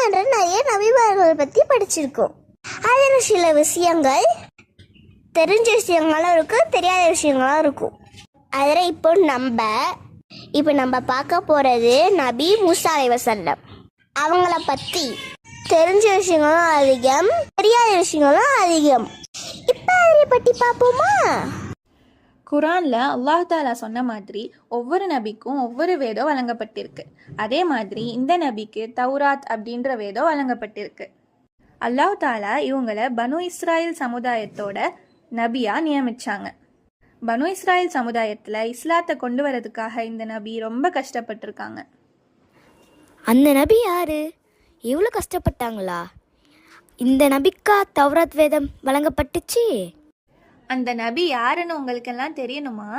குரான்ல நிறைய நபிமார்கள் பற்றி படிச்சிருக்கோம். அதில் சில விஷயங்கள் தெரிஞ்ச விஷயங்களும் இருக்கும் தெரியாத விஷயங்களும் இருக்கும். அதில் இப்போ நம்ம இப்போ நம்ம பார்க்க போகிறது நபி மூசா அலைவசல்லம் அவங்கள பற்றி தெரிஞ்ச விஷயங்களும் அதிகம் தெரியாத விஷயங்களும் அதிகம். இப்போ அதை பற்றி பார்ப்போமா? குரானில் அல்லாஹாலா சொன்ன மாதிரி ஒவ்வொரு நபிக்கும் ஒவ்வொரு வேதம் வழங்கப்பட்டிருக்கு. அதே மாதிரி இந்த நபிக்கு தௌராத் அப்படின்ற வேதம் வழங்கப்பட்டிருக்கு. அல்லாஹ் தாலா இவங்கள பனு இஸ்ராயல் சமுதாயத்தோட நபியா நியமிச்சாங்க. பனு இஸ்ராயல் சமுதாயத்தில் இஸ்லாத்தை கொண்டு வரதுக்காக இந்த நபி ரொம்ப கஷ்டப்பட்டிருக்காங்க. அந்த நபி யாரு? எவ்வளோ கஷ்டப்பட்டாங்களா? இந்த நபிக்கா தௌராத் வேதம் வழங்கப்பட்டுச்சு? அந்த நபி யாருன்னு உங்களுக்கெல்லாம் தெரியணுமா?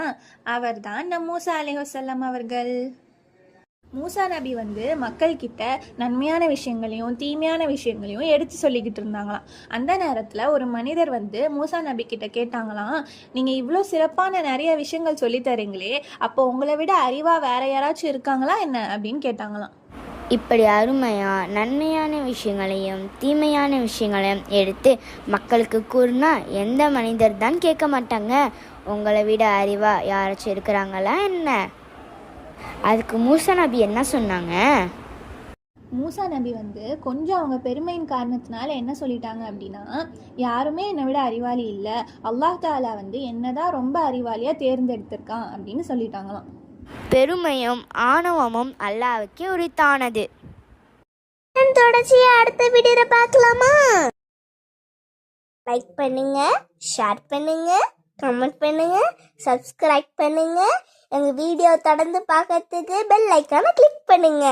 அவர்தான் நம் மூசா அலைஹசல்லம் அவர்கள். மூசா நபி வந்து மக்கள்கிட்ட நன்மையான விஷயங்களையும் தீமையான விஷயங்களையும் எடுத்து சொல்லிக்கிட்டு இருந்தாங்களாம். அந்த நேரத்தில் ஒரு மனிதர் வந்து மூசா நபி கிட்ட கேட்டாங்களாம் நீங்கள் இவ்வளோ சிறப்பான நிறைய விஷயங்கள் சொல்லித்தரீங்களே அப்போ உங்களை விட அறிவாக வேற யாராச்சும் இருக்காங்களா என்ன? அப்படின்னு கேட்டாங்களாம். இப்படி அருமையாக நன்மையான விஷயங்களையும் தீமையான விஷயங்களையும் எடுத்து மக்களுக்கு கூறுனா எந்த மனிதர் தான் கேட்க மாட்டாங்க? உங்களை விட அறிவாக யாராச்சும் இருக்கிறாங்களா என்ன? அதுக்கு மூசா நபி என்ன சொன்னாங்க? மூசா நபி வந்து கொஞ்சம் அவங்க பெருமையின் காரணத்தினால என்ன சொல்லிட்டாங்க அப்படின்னா யாருமே என்னை விட அறிவாளி இல்லை. அல்லாஹ் தாலா வந்து என்னதான் ரொம்ப அறிவாளியாக தேர்ந்தெடுத்திருக்கான் அப்படின்னு சொல்லிட்டாங்களாம். பெருமையும் ஆணவமும் அல்லாவுக்கே உரித்தானது. தொடர்ச்சியை அடுத்த வீடியோல பார்க்கலாமா? லைக் பண்ணுங்க ஷேர் பண்ணுங்க கமெண்ட் பண்ணுங்க சப்ஸ்கிரைப் பண்ணுங்க. எங்க வீடியோ தொடர்ந்து பார்க்கறதுக்கு பெல் ஐக்கானை கிளிக் பண்ணுங்க.